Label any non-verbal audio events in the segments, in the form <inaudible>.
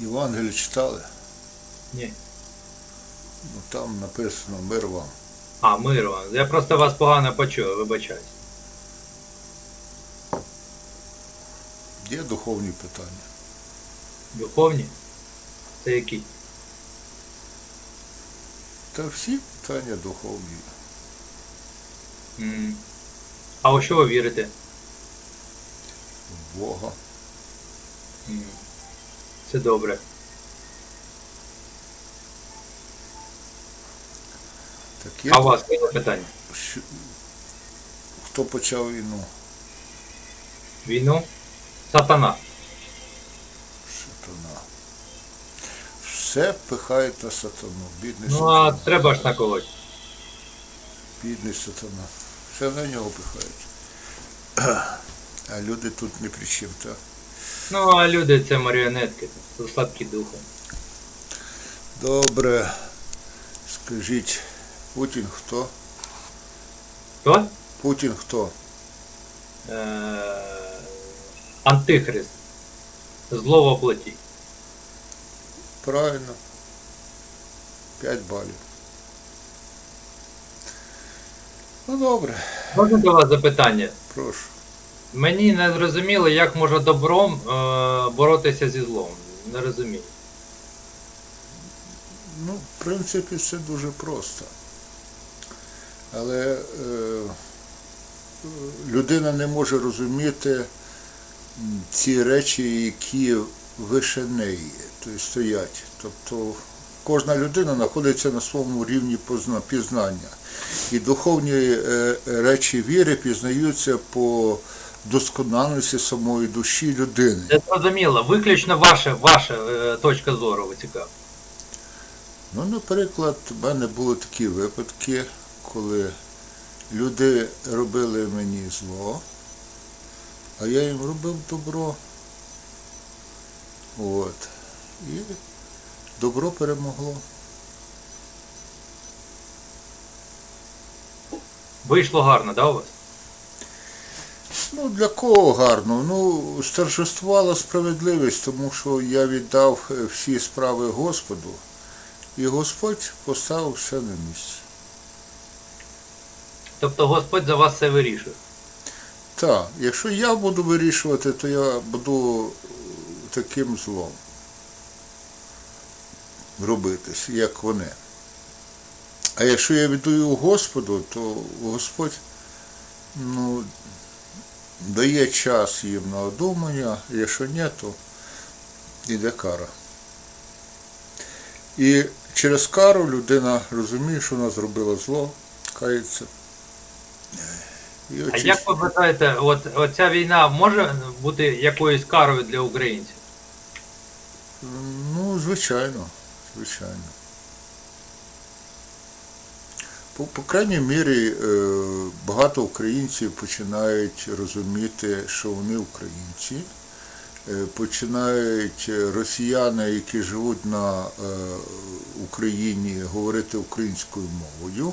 Євангеліє читали? Ні. Ну там написано мир вам. А, мир вам. Я просто вас погано почув, вибачаюсь. Є духовні питання. Духовні? Це які? Та всі питання духовні. М. А у що ви вірите? В Бога. М. Це добре. Так є А у вас є питання? що- хто почав війну? Війну? Сатана. Сатана. Все пихають на сатану. Бідний Ну а треба ж на когось. Бідний сатана. Все на нього пихають. <clears throat> А люди тут не при чим, так? Ну а люди це маріонетки, це слабкі духом. Добре. Скажіть, Путін хто? Хто? Путін хто? Е- Антихрист. Зло в оплоті. Правильно. 5 балів. Ну добре, Можна до вас запитання? прошу. Мені не зрозуміло, як може добром е- боротися зі злом. Не розумію. Ну, в принципі, все дуже просто. Але е, людина не може розуміти ці речі, які вище неї, тобто стоять. Тобто кожна людина знаходиться на своєму рівні пізнання. І духовні е, речі віри пізнаються по досконалості самої душі людини. Це зрозуміло. Виключно ваша, ваша е, точка зору цікава. Ну, наприклад, в мене були такі випадки, коли люди робили мені зло, а я їм робив добро. От. І добро перемогло. Вийшло гарно, да, у вас? Ну, для кого гарно? Ну, старшествувала справедливість, тому що я віддав е, всі справи Господу, і Господь поставив все на місце. Тобто Господь за вас все вирішує. Так, якщо я буду вирішувати, то я буду е, таким злом робитись, як вони. А якщо я віддаю Господу, то Господь ну, дає час їм на одумання, якщо ні, то йде кара. І через кару людина розуміє, що вона зробила зло, кається. І А як ви вважаєте, от оця війна може бути якоюсь карою для українців? Ну, звичайно, звичайно. По, по крайній мірі, е, багато українців починають розуміти, що вони українці. Е, Починають росіяни, які живуть на е, Україні, говорити українською мовою.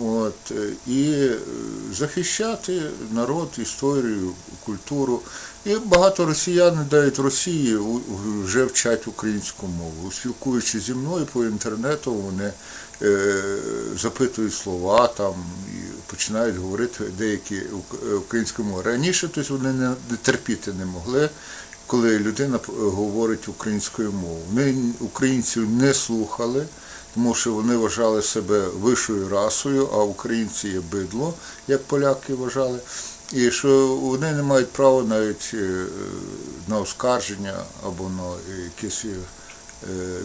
От, е, і е, захищати народ, історію, культуру. І багато росіян навіть Росії вже вчать українську мову. Спілкуючись зі мною по інтернету, вони е, запитують слова там і починають говорити деякі е, українською мовою. Раніше тобто, вони не, терпіти не могли, коли людина говорить українською мовою. Вони українців не слухали тому що вони вважали себе вищою расою, а українці є бидло, як поляки вважали, і що вони не мають права навіть е, на оскарження або на якесь е,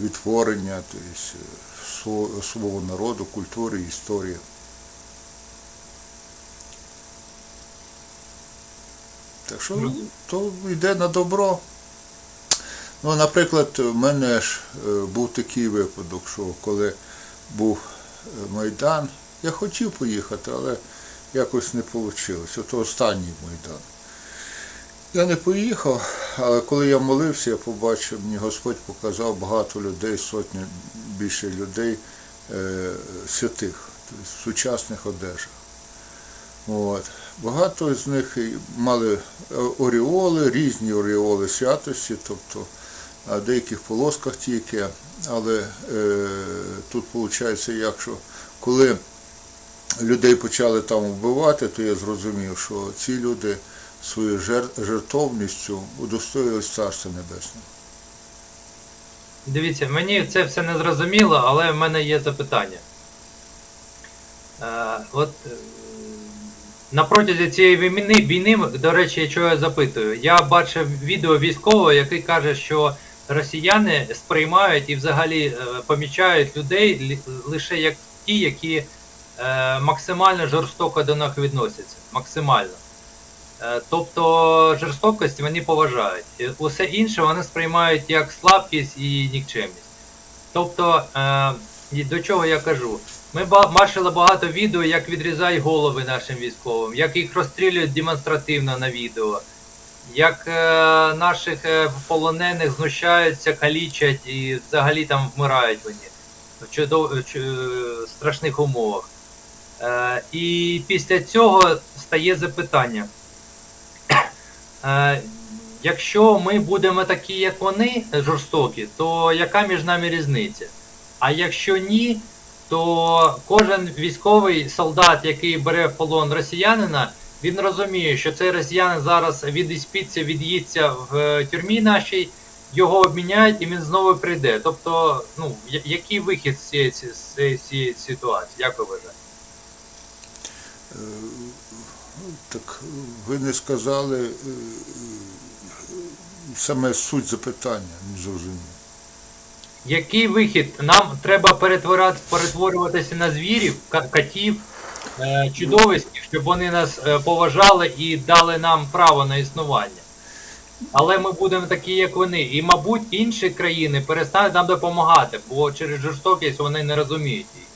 відтворення тобто, свого- свого народу, культури, історії. Так що Ну, то йде на добро. Ну, наприклад, в мене ж е, був такий випадок, що коли був е, Майдан, я хотів поїхати, але якось не вийшло. Ото останній Майдан. Я не поїхав, але коли я молився, я побачив, мені Господь показав багато людей, сотні більше людей, е, святих, тобто в сучасних одежах. От. Багато з них мали е, оріоли, різні оріоли святості, тобто а в деяких полосках тільки. Але е, тут виходить, як що коли людей почали там вбивати, то я зрозумів, що ці люди своєю жер- жертовністю удостоїлись Царства Небесного. Дивіться, мені це все не зрозуміло, але в мене є запитання. Е, от на протязі цієї війни, до речі, чого я запитую, я бачив відео військового, який каже, що росіяни сприймають і взагалі е, помічають людей лише як ті, які е, максимально жорстоко до них відносяться. Максимально. Е, Тобто жорстокость вони поважають. Усе інше вони сприймають як слабкість і нікчемність. Тобто, і до чого я кажу? Ми ба- бачили багато відео, як відрізають голови нашим військовим, як їх розстрілюють демонстративно на відео, як е, наших е, полонених знущаються, калічать і взагалі там вмирають вони в чудов... чу- страшних умовах. Е, і після цього стає запитання. Е, якщо ми будемо такі, як вони, жорстокі, то яка між нами різниця? А якщо ні, то кожен військовий солдат, який бере в полон росіянина, він розуміє, що цей росіянин зараз відіспіться, від'їться в е, тюрмі нашій, його обміняють і він знову прийде. Тобто, ну, який вихід з цієї, з цієї, ситуації? Як ви вважаєте? Е, Так ви не сказали е, саме суть запитання, не зрозумів. Який вихід? Нам треба перетворюватися на звірів, ка- котів, е, чудовиськів, щоб вони нас е, поважали і дали нам право на існування. Але ми будемо такі, як вони. І, мабуть, інші країни перестануть нам допомагати, бо через жорстокість вони не розуміють її.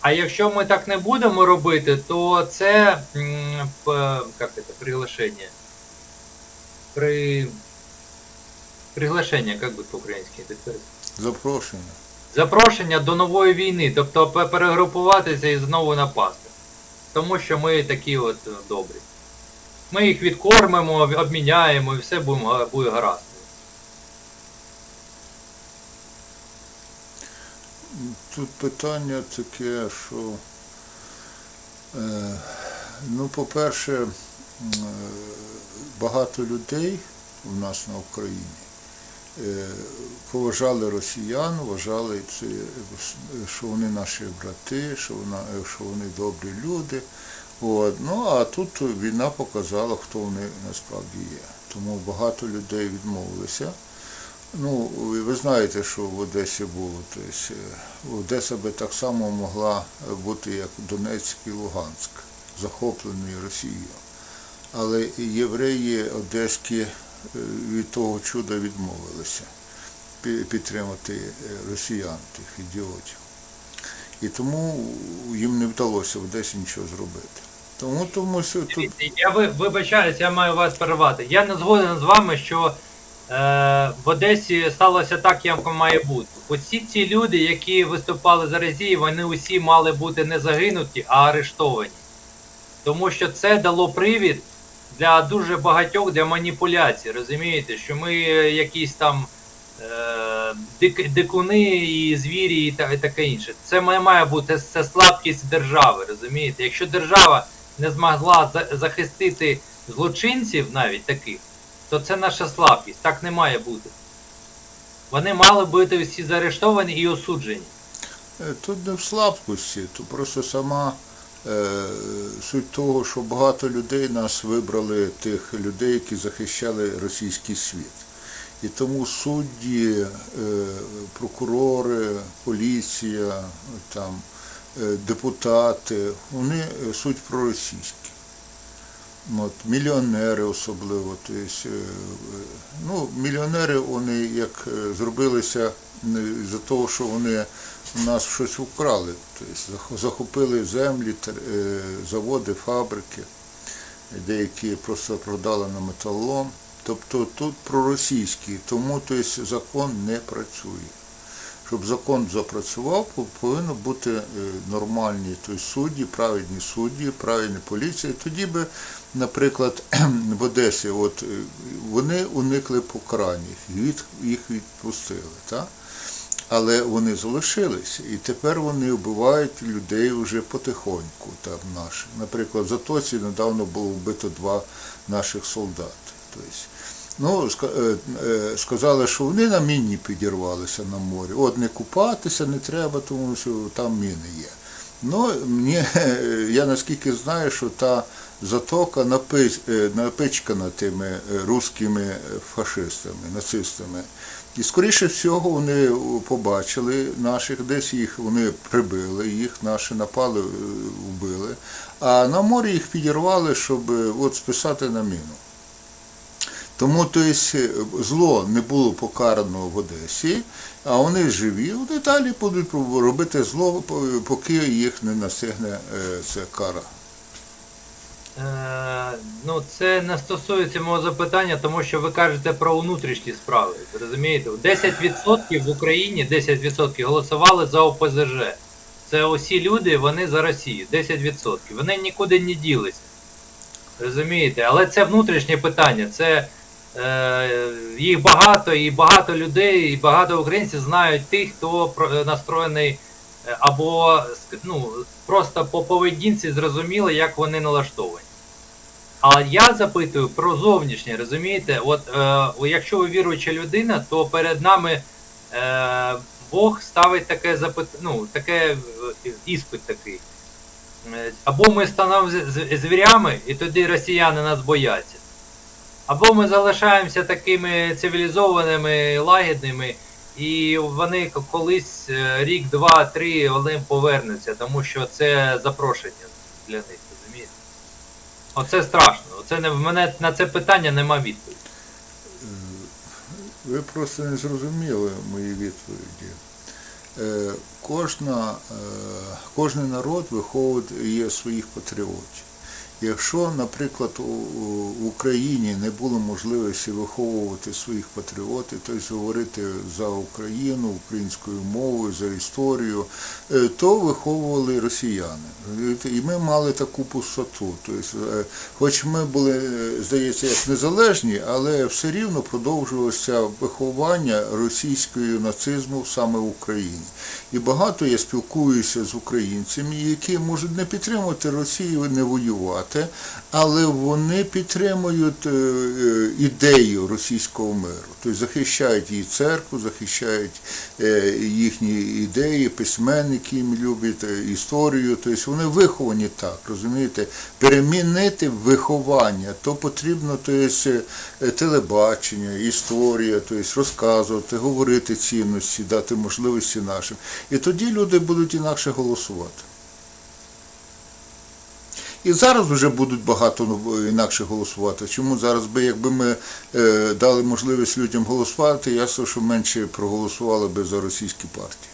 А якщо ми так не будемо робити, то це м, п- як це, приглашення. При... Приглашення, як би по-українськи? Запрошення. Запрошення до нової війни, тобто перегрупуватися і знову напасти. Тому що ми такі от е, добрі. Ми їх відкормимо, обміняємо і все будемо буде гаразд. Тут питання таке, що, е, ну, по-перше, е, багато людей у нас на Україні поважали росіян, вважали, що вони наші брати, що, вони добрі люди. От. Ну, а тут війна показала, хто вони насправді є. Тому багато людей відмовилися. Ну, ви знаєте, що в Одесі було. Тобто, е, Одеса би так само могла бути, як Донецьк і Луганськ, захоплені Росією. Але євреї одеські е, від того чуда відмовилися підтримати е, росіян, тих ідіотів. І тому їм не вдалося в Одесі нічого зробити. Тому, тому що тут Я ви, вибачаюсь, я маю вас перервати. Я не згоден з вами, що е, в Одесі сталося так, як має бути. Усі ці люди, які виступали за Росію, вони усі мали бути не загинуті, а арештовані. Тому що це дало привід для дуже багатьох для маніпуляцій. Розумієте, що ми якісь там е, дикуни і звірі, і, таке інше. Це має, бути це слабкість держави, розумієте? Якщо держава не змогла захистити злочинців навіть таких, то це наша слабкість. Так не має бути. Вони мали бути всі заарештовані і осуджені. Е, Тут не в слабкості, то просто сама е, суть того, що багато людей нас вибрали, тих людей, які захищали російський світ. І тому судді, е, прокурори, поліція, там, е, депутати, вони е, суть проросійські. От, мільйонери особливо. Тобто, е, е, ну, мільйонери вони як е, зробилися за того, що вони у нас щось вкрали. Тобто, захопили землі, е, заводи, фабрики, деякі просто продали на металолом. Тобто тут проросійські, тому тобто, закон не працює. Щоб закон запрацював, по- повинно бути е, нормальні тобто судді, праведні судді, правильні поліції. Тоді би, наприклад, <clears throat> в Одесі, от е, вони уникли покарання, їх, їх відпустили. Так? Але вони залишились, і тепер вони вбивають людей вже потихоньку, там наші. Наприклад, в Затоці недавно було вбито два наших солдати. Тобто, ну, е, е, сказали, що вони на міні підірвалися на морі. От не купатися не треба, тому що там міни є. Ну, мені, <laughs> я наскільки знаю, що та затока е, напичкана тими руськими е, фашистами, нацистами. І скоріше всього вони побачили наших, десь їх вони прибили, їх наші напали, вбили, а на морі їх підірвали, щоб от списати на міну. Тому то есть, е, зло не було покарано в Одесі, а вони живі, вони далі будуть робити зло, поки їх не настигне е, ця кара. Е, ну, це не стосується мого запитання, тому що ви кажете про внутрішні справи. Ви Розумієте? 10% в Україні 10% голосували за ОПЗЖ. Це усі люди, вони за Росію. 10%. Вони нікуди не ділися. Розумієте? Але це внутрішнє питання. Це їх багато, і багато людей, і багато українців знають тих, хто про- настроєний е, або ну, просто по поведінці зрозуміло, як вони налаштовані. А я запитую про зовнішнє, розумієте? От е, якщо ви віруюча людина, то перед нами е, Бог ставить таке запит, ну, таке е, іспит такий. Е, Або ми станемо звірями, і тоді росіяни нас бояться. Або ми залишаємося такими цивілізованими, лагідними, і вони колись е, рік, два, три вони повернуться, тому що це запрошення для них, розумієте? Оце страшно. Оце не в мене на це питання нема відповіді. Ви просто не зрозуміли мої відповіді. Е, Кожна, е, кожен народ виховує своїх патріотів. Якщо, наприклад, у Україні не було можливості виховувати своїх патріотів, тобто говорити за Україну українською мовою, за історію, е, то виховували росіяни. І ми мали таку пустоту. Тобто, е, хоч ми були, е, здається, як незалежні, але все рівно продовжувалося виховання російської нацизму саме в Україні. І багато я спілкуюся з українцями, які можуть не підтримувати Росію, не воювати, але вони підтримують е, е, ідею російського миру. Тобто захищають її церкву, захищають е, їхні ідеї, письменники їм люблять, історію. Тобто вони виховані так, розумієте? Перемінити виховання, то потрібно тобто, телебачення, історія, тобто розказувати, говорити цінності, дати можливості нашим. І тоді люди будуть інакше голосувати. І зараз вже будуть багато інакше голосувати. Чому зараз би, якби ми е, дали можливість людям голосувати, ясно, що менше проголосували би за російські партії.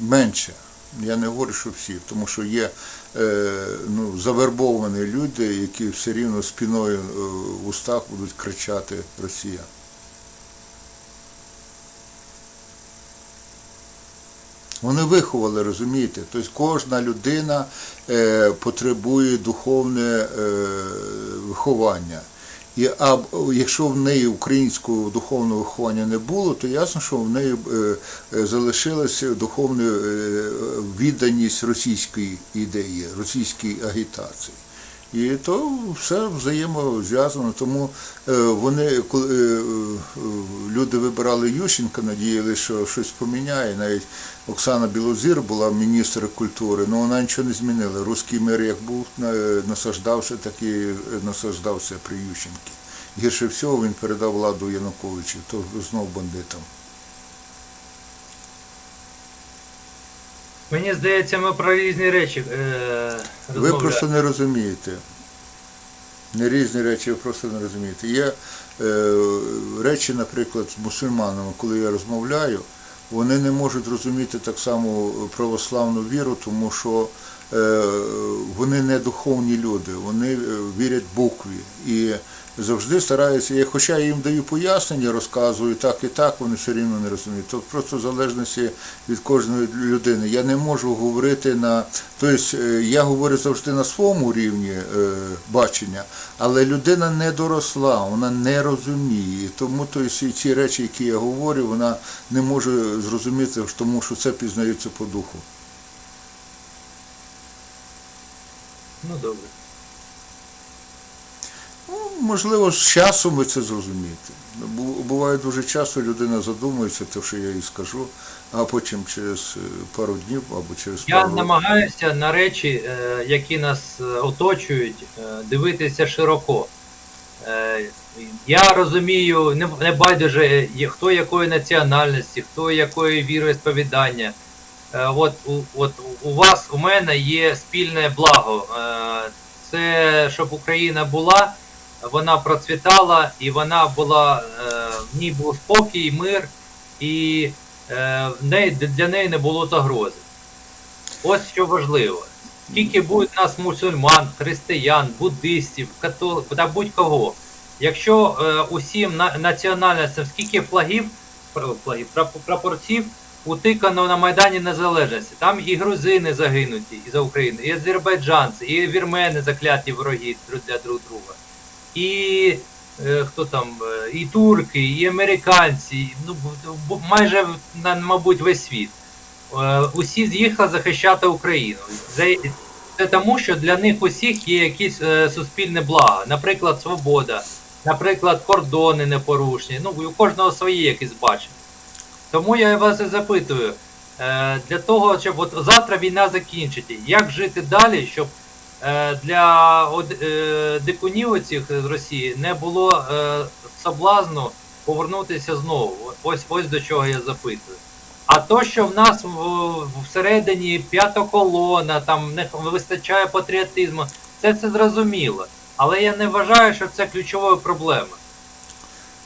Менше. Я не говорю, що всі, тому що є е, ну, завербовані люди, які все рівно спіною е, в устах будуть кричати Росія. Вони виховали, розумієте? Тобто кожна людина е, потребує духовне е, виховання. І а якщо в неї українського духовного виховання не було, то ясно, що в неї е, залишилася духовна відданість російської ідеї, російській агітації. І то все взаємозв'язано. Тому е, вони, коли е, е, люди вибирали Ющенка, надіялися, що щось поміняє. Навіть Оксана Білозір була міністр культури, але вона нічого не змінила. Руський мир як був насаждався, так і насаждався при Ющенки. Гірше всього він передав владу Януковичу, то знов бандитам. Мені здається, ми про різні речі е, Ви просто не розумієте. Не різні речі, ви просто не розумієте. Є е, речі, наприклад, з мусульманами, коли я розмовляю, вони не можуть розуміти так само православну віру, тому що е, вони не духовні люди, вони е, вірять букві. І завжди стараються, я- хоча я їм даю пояснення, розказую так і так, вони все рівно не розуміють. Тобто просто в залежності від кожної людини. Я не можу говорити на. Тобто е, я говорю завжди на своєму рівні е, бачення, але людина не доросла, вона не розуміє. Тому тобто, ці речі, які я говорю, вона не може зрозуміти, тому що це пізнається по духу. Ну добре. Можливо, з часом ви це зрозумієте. Буває дуже часто людина задумується, те, що я їй скажу, а потім через е, пару днів або через Я пару років. намагаюся на речі, е, які нас е, оточують, дивитися широко. Я розумію, не, байдуже, хто якої національності, хто якої віросповідання. Е, От, у, от у вас, у мене є спільне благо. Це щоб Україна була, вона процвітала і вона була, е, в ній був спокій, мир, і е, в неї, для неї не було загрози. Ось що важливо. Скільки буде нас мусульман, християн, буддистів, католиків та будь-кого. Якщо е, усім на, національностям скільки флагів, флагів прапорців утикано на Майдані Незалежності, там і грузини загинуті і за Україну, і азербайджанці, і вірмени закляті вороги для друг друга. І е, хто там, е, і турки, і американці, і, ну, майже мабуть весь світ. Е, усі з'їхали захищати Україну. Це, тому, що для них усіх є якісь е, суспільне благо, наприклад, свобода, наприклад, кордони непорушні. Ну, у кожного своє якісь бачення. Тому я вас і запитую, е, для того, щоб от завтра війна закінчиться, як жити далі, щоб для од, е, дикунів оцих з Росії не було е, соблазну повернутися знову. Ось ось до чого я запитую. А то, що в нас всередині п'ята колона, там не вистачає патріотизму, це це зрозуміло. Але я не вважаю, що це ключовою проблемою.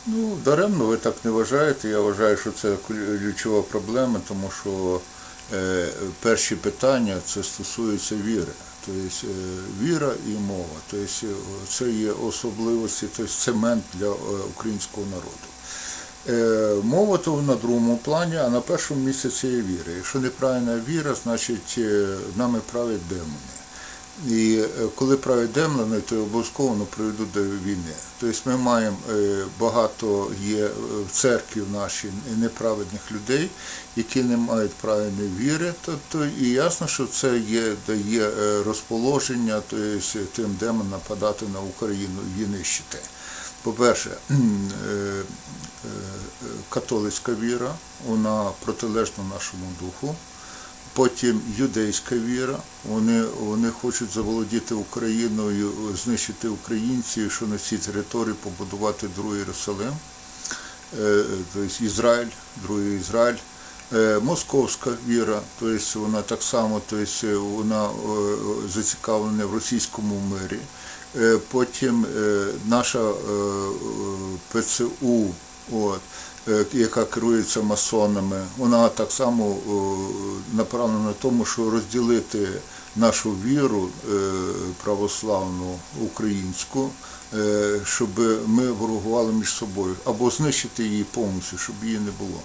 Ну, даремно ви так не вважаєте. Я вважаю, що це ключова проблема, тому що е, перші питання це стосується віри. Тобто е, віра і мова. Тобто е, це є особливості, тобто цемент для е, українського народу. Мова то на другому плані, а на першому місці це є віра. Якщо неправильна віра, значить нами править демони. І е, коли править демони, то обов'язково воно приведуть до війни. Тобто ми маємо е, багато є е, в церкві в нашій неправедних людей, які не мають правильної віри. Тобто і ясно, що це є дає розположення, тобто тим демонам нападати на Україну, її нищити. По-перше, <clears throat> католицька віра, вона протилежна нашому духу. Потім юдейська віра, вони, вони хочуть заволодіти Україною, знищити українців, що на цій території побудувати другий Єрусалим, тобто Ізраїль, другий Ізраїль. Е, Московська віра, тобто вона так само тобто вона е, зацікавлена в російському мирі. Потім наша ПЦУ, от, яка керується масонами, вона так само е, направлена на тому, що розділити нашу віру е, православну українську, е, щоб ми ворогували між собою, або знищити її повністю, щоб її не було.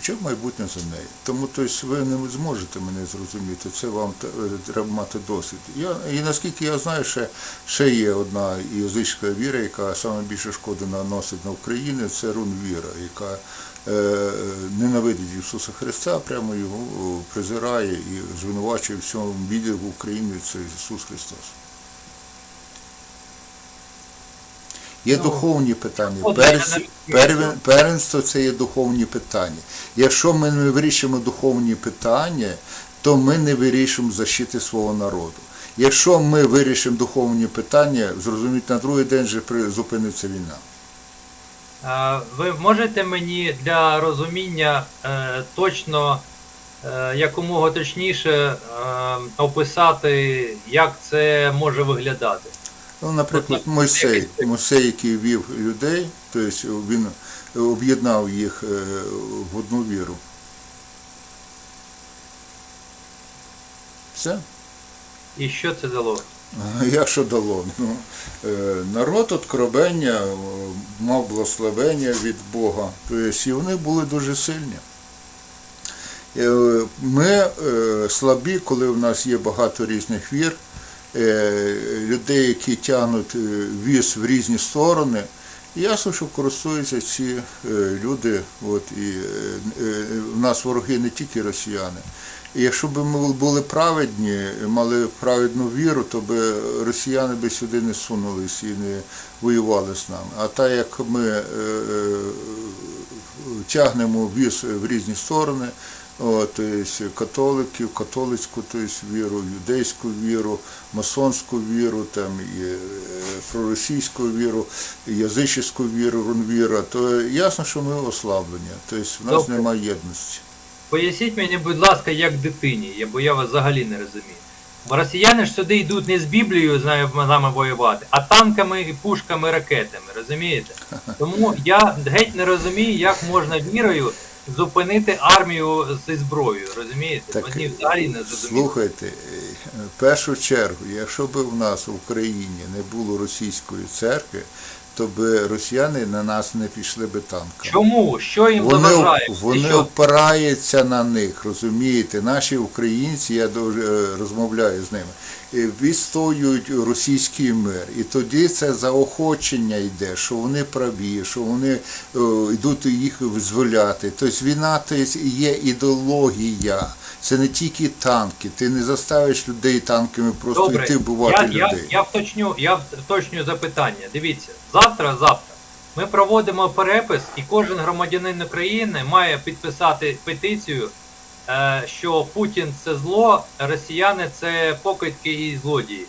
Хоча майбутнє за нею. Тому тобто, ви не зможете мене зрозуміти, це вам е, треба мати досвід. Я, і наскільки я знаю, ще, ще є одна язичська віра, яка саме більше шкоди наносить на Україну, це рун-віра, яка е, ненавидить Ісуса Христа, прямо його о, презирає і звинувачує в всьому біді в Україні, це Ісус Христос. Є Ну, духовні питання. первенство це є духовні питання. Якщо ми не вирішимо духовні питання, то ми не вирішимо защити свого народу. Якщо ми вирішимо духовні питання, зрозуміть, на другий день вже зупиниться війна. Ви можете мені для розуміння е, точно е, якомога точніше е, описати, як це може виглядати? Ну, наприклад, Мойсей, Мойсей, який вів людей, тобто він об'єднав їх е, в одну віру. Все. І що це дало? <laughs> Як що дало? Ну, е, народ откровення е, мав благословення від Бога. Тобто, і вони були дуже сильні. Ми слабі, коли в нас є багато різних вір, людей, які тягнуть е, віз в різні сторони. І Ясно, що користуються ці е, люди, от, і е, е, в нас вороги не тільки росіяни. І якщо б ми були праведні, мали праведну віру, то би росіяни би сюди не сунулись і не воювали з нами. А так як ми е, е, тягнемо віз в різні сторони, от, католиків, католицьку тобто, віру, юдейську віру, масонську віру, там, і е, проросійську віру, і язичську віру, рунвіра, то ясно, що ми ослаблені. Тобто в нас немає єдності. Поясніть мені, будь ласка, як дитині, бо я вас взагалі не розумію. Бо росіяни ж сюди йдуть не з Біблією з нами воювати, а танками, і пушками, ракетами, розумієте? <laughs> Тому я геть не розумію, як можна вірою зупинити армію зі зброєю, розумієте? Так, Вони взагалі не зрозуміли. Слухайте, в першу чергу, якщо б в нас в Україні не було російської церкви, то б росіяни на нас не пішли би танками. Чому? Що їм Вони, заважає? вони Що? опираються на них, розумієте? Наші українці, я дуже розмовляю з ними, е, відстоюють російський мир. І тоді це заохочення йде, що вони праві, що вони е, йдуть їх визволяти. Тобто війна то є ідеологія. Це не тільки танки. Ти не заставиш людей танками просто Добре, йти вбивати я, я, людей. я вточню, я вточню запитання. Дивіться, завтра, завтра ми проводимо перепис, і кожен громадянин України має підписати петицію, е, що Путін це зло, росіяни це покидьки і злодії.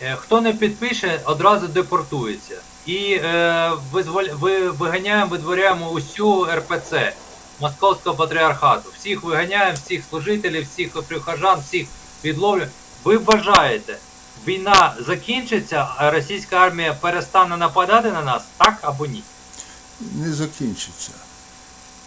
Е, Хто не підпише, одразу депортується. І е, виганяємо, видворяємо усю РПЦ Московського патріархату. Всіх виганяємо, всіх служителів, всіх прихожан, всіх відловлюємо. Ви вважаєте, війна закінчиться, а російська армія перестане нападати на нас, так або ні? Не закінчиться.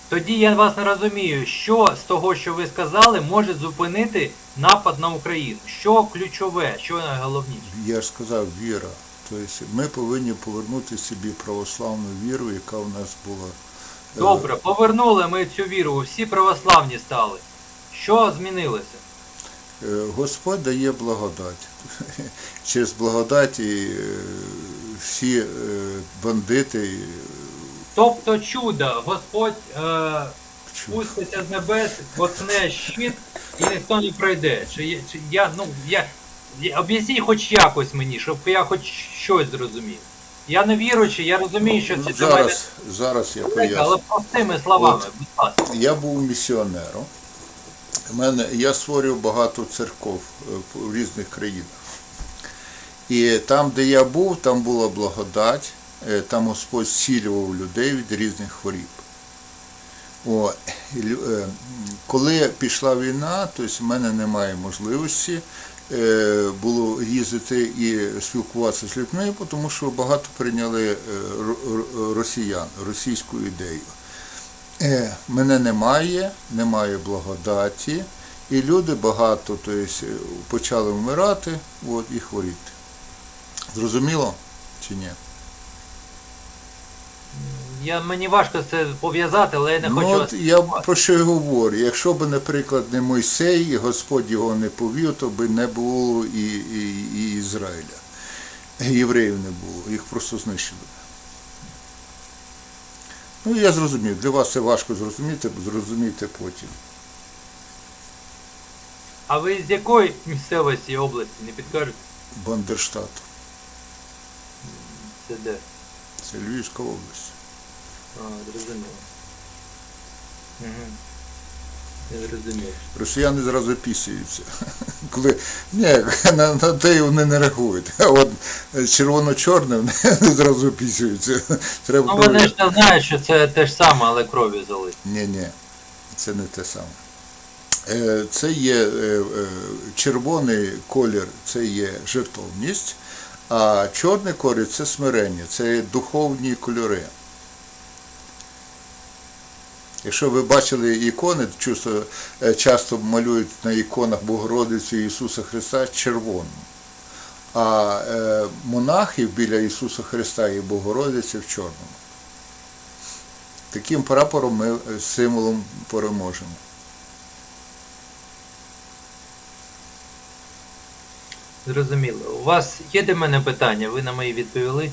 Тоді я вас не розумію, що з того, що ви сказали, може зупинити напад на Україну. Що ключове, що найголовніше? Я ж сказав, віра. Тобто ми повинні повернути собі православну віру, яка в нас була. Добре, повернули ми цю віру, всі православні стали. Що змінилося? Е, Господь дає благодать. <laughs> Через благодать і е, всі е, бандити Тобто чудо, Господь е, спуститься з небес, воткне щит і ніхто не пройде. Чи, є- чи я, ну, я, я об'ясніть хоч якось мені, щоб я хоч щось зрозумів. Я не віруючий, я розумію, що це Ну, для мене зараз, зараз я далеко, але поясню. простими словами, От. будь ласка. Я був місіонером. Мене, я створював багато церков е, в різних країнах. І там, де я був, там була благодать, е, там Господь зцілював людей від різних хворіб. О, е, коли пішла війна, тобто в мене немає можливості е, було їздити і спілкуватися з людьми, тому що багато прийняли е, ро- ро- росіян, російську ідею. Е, Мене немає, немає благодаті, і люди багато тобто, е, почали вмирати от, і хворіти. Зрозуміло чи ні? Я, мені важко це пов'язати, але я не ну, хочу. от я про що й говорю. Якщо б, наприклад, не Мойсей, і Господь його не повів, то би не було і, і, і Ізраїля. Євреїв не було, їх просто знищили. Ну, я зрозумів. Для вас це важко зрозуміти, зрозуміти потім. А ви з якої місцевості області не підкажете? Бандерштат. Це де? Це Львівська область. А, зрозуміло. Угу. Я зрозумів. Росіяни зразу пісяються. <laughs> Коли ні, <laughs> на, на те вони не реагують. А от червоно-чорне вони <laughs> зразу пісяються. Треба Ну вони ж не знають, що це те ж саме, але кров'ю залить. Ні, ні, це не те саме. Е, Це є е, е, червоний колір, це є жертовність, а чорний колір це смирення, це духовні кольори. Якщо ви бачили ікони, е, часто малюють на іконах Богородицю Ісуса Христа червону. А е, монахів біля Ісуса Христа і Богородиці в чорному. Таким прапором ми е, символом переможемо. Зрозуміло. У вас є до мене питання? Ви на мої відповіли?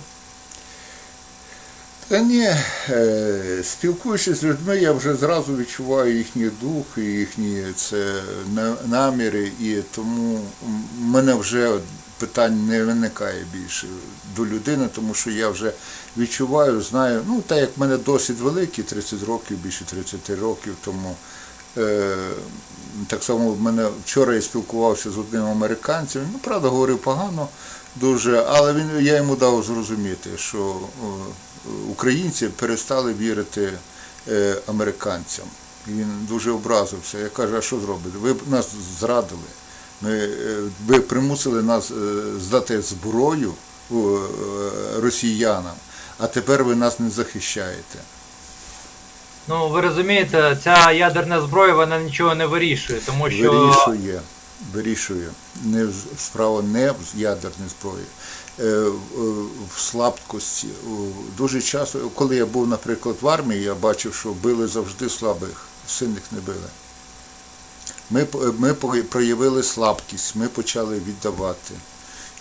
Та ні, е, спілкуючись з людьми, я вже зразу відчуваю їхній дух і їхні це наміри, і тому м- мене вже питань не виникає більше до людини, тому що я вже відчуваю, знаю, ну так як в мене досвід великий, 30 років, більше 30 років, тому е, так само в мене вчора я спілкувався з одним американцем, ну правда говорив погано дуже, але він я йому дав зрозуміти, що е, українці перестали вірити е, американцям. І він дуже образився. Я кажу, а що зробите? Ви б нас зрадили. Ми, е, ви примусили нас е, здати зброю росіянам, а тепер ви нас не захищаєте. Ну, ви розумієте, ця ядерна зброя вона нічого не вирішує, тому що Вирішує, вирішує. Не справа не в ядерній зброї, е, в- в слабкості. Дуже часто, коли я був, наприклад, в армії, я бачив, що били завжди слабих, сильних не били. Ми, ми по- проявили слабкість, ми почали віддавати.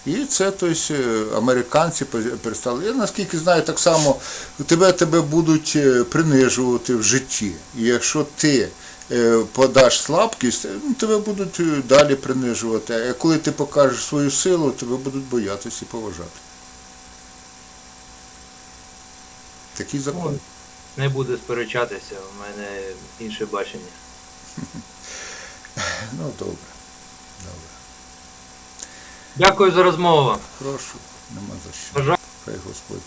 І це тобто, е, американці пе- перестали. Я наскільки знаю, так само тебе, тебе будуть е, принижувати в житті. І якщо ти е, подаш слабкість, е, ну, тебе будуть е, далі принижувати. А коли ти покажеш свою силу, тебе будуть боятися і поважати. Такий закон. не буду сперечатися, у мене інше бачення. <laughs> Ну, добре. Добре. Дякую за розмову. Прошу, нема за що. Хай Господь.